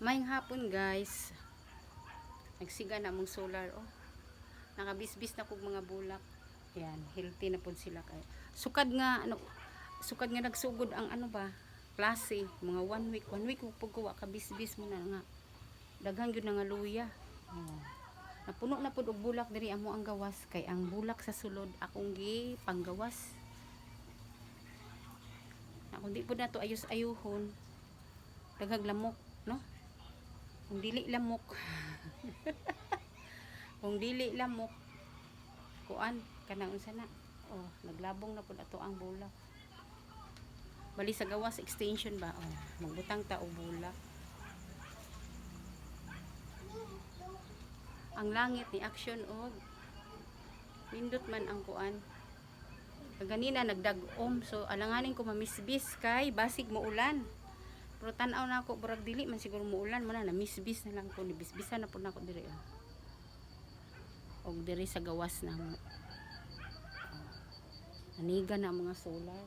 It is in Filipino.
Maying hapon guys. Nagsiga na mong solar oh. Nakabisbis na kog mga bulak. Yan, healthy na pod sila kay. Sukad nga ano sukad nga nagsugod ang ano ba? Klase, mga one week, one week ug pagkuha ka bisbis mo na nga. Daghan gyud na nga luya. Oh. Napuno na pod og bulak diri amo ang gawas kay ang bulak sa sulod akong gi panggawas. Na kung di po na to ayos ayuhon. Daghag lamok, no? Kung dili lamok. kung dili lamok. Kuan kanang unsa na. Oh, naglabong na pud ato ang bulak. Bali sa gawas extension ba? Oh, magbutang ta og bulak. Ang langit ni action og nindot man ang kuan. Ganina nagdag-om so alanganin ko mamisbis kay basig mo ulan. Pero tanaw na ako burag dili man siguro mo ulan mo na namisbis na lang ko ni bisbisan na pud nako diri. Oh. Og diri sa gawas na mo. Oh. Aniga na mga solar.